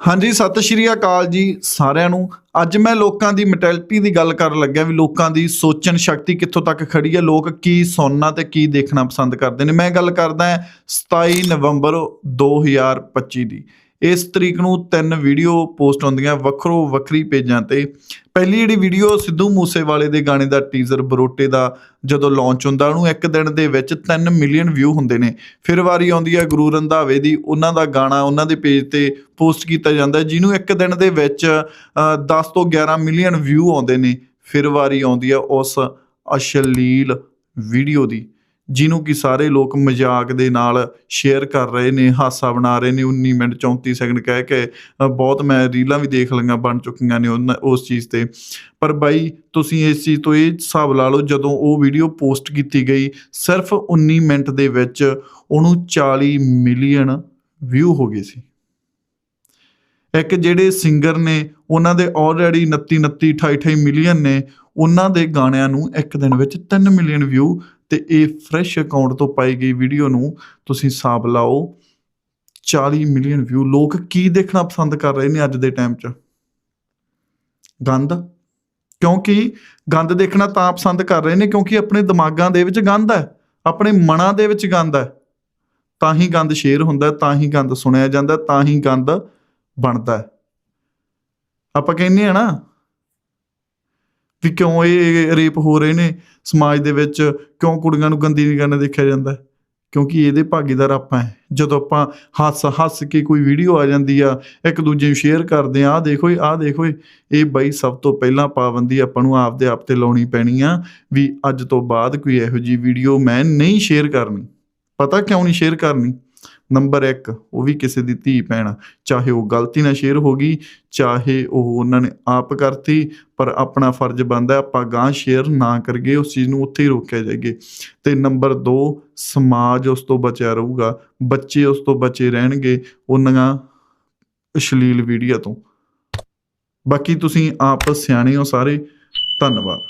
ਹਾਂਜੀ, ਸਤਿ ਸ਼੍ਰੀ ਅਕਾਲ ਜੀ ਸਾਰਿਆਂ ਨੂੰ। ਅੱਜ ਮੈਂ ਲੋਕਾਂ ਦੀ ਮੈਂਟੈਲਿਟੀ ਦੀ ਗੱਲ ਕਰਨ ਲੱਗਿਆ ਵੀ ਲੋਕਾਂ ਦੀ ਸੋਚਣ ਸ਼ਕਤੀ ਕਿੱਥੋਂ ਤੱਕ ਖੜੀ ਹੈ, ਲੋਕ ਕੀ ਸੁਣਨਾ ਤੇ ਕੀ ਦੇਖਣਾ ਪਸੰਦ ਕਰਦੇ ਨੇ। ਮੈਂ ਗੱਲ ਕਰਦਾ ਹਾਂ 27 ਨਵੰਬਰ 2025 ਦੀ। ਇਸ ਤਰੀਕ ਨੂੰ ਤਿੰਨ ਵੀਡੀਓ ਪੋਸਟ ਹੁੰਦੀਆਂ ਵੱਖਰੋ ਵੱਖਰੀ ਪੇਜਾਂ ਤੇ। ਪਹਿਲੀ ਜਿਹੜੀ ਵੀਡੀਓ ਸਿੱਧੂ ਮੂਸੇਵਾਲੇ ਦੇ ਗਾਣੇ ਦਾ ਟੀਜ਼ਰ ਬਰੋਟੇ ਦਾ ਜਦੋਂ ਲਾਂਚ ਹੁੰਦਾ ਉਹਨੂੰ ਇੱਕ ਦਿਨ ਦੇ ਵਿੱਚ 3 ਮਿਲੀਅਨ ਵਿਊ ਹੁੰਦੇ ਨੇ। ਫਿਰ ਵਾਰੀ ਆਉਂਦੀ ਹੈ ਗੁਰੂ ਰੰਧਾਵੇ ਦੀ ਉਹਨਾਂ ਦਾ ਗਾਣਾ ਉਹਨਾਂ ਦੇ ਪੇਜ ਤੇ ਪੋਸਟ ਕੀਤਾ ਜਾਂਦਾ ਜਿਹਨੂੰ ਇੱਕ ਦਿਨ ਦੇ ਵਿੱਚ ਅ, 10 ਤੋਂ 11 ਮਿਲੀਅਨ ਵਿਊ ਆਉਂਦੇ ਨੇ। ਫਿਰ ਵਾਰੀ ਆਉਂਦੀ ਹੈ ਉਸ ਅਸ਼ਲੀਲ ਵੀਡੀਓ ਦੀ। ਜਿਹਨੂੰ ਕਿ ਸਾਰੇ ਲੋਕ ਮਜ਼ਾਕ ਦੇ ਨਾਲ ਸ਼ੇਅਰ ਕਰ ਰਹੇ ਨੇ, ਹਾਸਾ ਬਣਾ ਰਹੇ ਨੇ। 19 ਮਿੰਟ 34 ਸੈਕਿੰਡ ਕਹਿ ਕੇ ਬਹੁਤ ਮੈਂ ਰੀਲਾਂ ਵੀ ਦੇਖ ਲਈਆਂ ਬਣ ਚੁੱਕੀਆਂ ਨੇ ਉਸ ਚੀਜ਼ ਤੇ। ਪਰ ਬਾਈ, ਤੁਸੀਂ ਇਸ ਚੀਜ਼ ਤੋਂ ਇਹ ਹਿਸਾਬ ਲਾ ਲਓ, ਜਦੋਂ ਉਹ ਵੀਡੀਓ ਪੋਸਟ ਕੀਤੀ ਗਈ, ਸਿਰਫ 19 ਮਿੰਟ ਦੇ ਵਿੱਚ ਉਹਨੂੰ 40 ਮਿਲੀਅਨ ਵਿਊ ਹੋ ਗਏ ਸੀ। ਇੱਕ ਜਿਹੜੇ ਸਿੰਗਰ ਨੇ, ਉਹਨਾਂ ਦੇ ਆਲਰੇਡੀ 29 29 28 28 ਮਿਲੀਅਨ ਨੇ, ਉਹਨਾਂ ਦੇ ਗਾਣਿਆਂ ਨੂੰ ਇੱਕ ਦਿਨ ਵਿੱਚ 3 ਮਿਲੀਅਨ ਵਿਊ ਤੇ ਇਹ ਫਰੈਸ਼ ਅਕਾਊਂਟ ਤੋਂ ਪਾਈ ਗਈ ਵੀਡੀਓ ਨੂੰ ਤੁਸੀਂ ਹਿਸਾਬ ਲਾਓ 40 ਮਿਲੀਅਨ ਵਿਊ ਲੋਕ ਕੀ ਦੇਖਣਾ ਪਸੰਦ ਕਰ ਰਹੇ ਨੇ ਅੱਜ ਦੇ ਟਾਈਮ 'ਚ? ਗੰਦ ਕਿਉਂਕਿ ਗੰਦ ਦੇਖਣਾ ਤਾਂ ਪਸੰਦ ਕਰ ਰਹੇ ਨੇ ਕਿਉਂਕਿ ਆਪਣੇ ਦਿਮਾਗਾਂ ਦੇ ਵਿੱਚ ਗੰਦ ਹੈ, ਆਪਣੇ ਮਨਾਂ ਦੇ ਵਿੱਚ ਗੰਦ ਹੈ। ਤਾਂ ਹੀ ਗੰਦ ਸ਼ੇਅਰ ਹੁੰਦਾ ਤਾਂ ਹੀ ਗੰਦ ਸੁਣਿਆ ਜਾਂਦਾ ਤਾਂ ਹੀ ਗੰਦ ਬਣਦਾ ਆਪਾਂ ਕਹਿੰਦੇ ਆ ਨਾ ਵੀ ਕਿਉਂ ਇਹ ਰੇਪ ਹੋ ਰਹੇ ਨੇ ਸਮਾਜ ਦੇ ਵਿੱਚ? ਕਿਉਂ ਕੁੜੀਆਂ ਨੂੰ ਗੰਦੀ ਨਿਗਾਹ ਨਾਲ ਦੇਖਿਆ ਜਾਂਦਾ? ਹੈ? ਕਿਉਂਕਿ ਇਹਦੇ ਭਾਗੀਦਾਰ ਆਪਾਂ ਹੈ। ਜਦੋਂ ਆਪਾਂ ਹੱਸ ਹੱਸ ਕੇ ਕੋਈ ਵੀਡੀਓ ਆ ਜਾਂਦੀ ਆ, ਇੱਕ ਦੂਜੇ ਨੂੰ ਸ਼ੇਅਰ ਕਰਦੇ ਆ ਆਹ ਦੇਖੋ ਆਹ ਦੇਖੋ ਇਹ। ਬਈ ਸਭ ਤੋਂ ਪਹਿਲਾਂ ਪਾਬੰਦੀ ਆਪਾਂ ਨੂੰ ਆਪਦੇ ਆਪ ਤੇ ਲਾਉਣੀ ਪੈਣੀ ਆ ਵੀ ਅੱਜ ਤੋਂ ਬਾਅਦ ਕੋਈ ਇਹੋ ਜੀ ਵੀਡੀਓ ਮੈਂ ਨਹੀਂ ਸ਼ੇਅਰ ਕਰਨੀ। ਪਤਾ ਕਿਉਂ ਨਹੀਂ ਸ਼ੇਅਰ ਕਰਨੀ? ਨੰਬਰ 1 ਉਹ ਵੀ ਕਿਸੇ ਦੀ ਧੀ ਭੈਣ ਚਾਹੇ ਉਹ ਗਲਤੀ ਨਾਲ ਸ਼ੇਅਰ ਹੋ ਗਈ, ਚਾਹੇ ਉਹ ਉਹਨਾਂ ਨੇ ਆਪ ਕਰਤੀ, ਪਰ ਆਪਣਾ ਫਰਜ਼ ਬਣਦਾ ਆਪਾਂ ਗਾਂ ਸ਼ੇਅਰ ਨਾ ਕਰਗੇ ਉਸ ਚੀਜ਼ ਨੂੰ ਉੱਥੇ ਹੀ ਰੋਕਿਆ ਜਾਏਗੇ ਤੇ ਨੰਬਰ 2 ਸਮਾਜ ਉਸ ਤੋਂ ਬਚਿਆ ਰਹੂਗਾ। ਬੱਚੇ ਉਸ ਤੋਂ ਬਚੇ ਰਹਿਣਗੇ ਉਹਨਾਂ ਅਸ਼ਲੀਲ ਵੀਡੀਓ ਤੋਂ। ਬਾਕੀ ਤੁਸੀਂ ਆਪ ਸਿਆਣੇ ਹੋ ਸਾਰੇ, ਧੰਨਵਾਦ।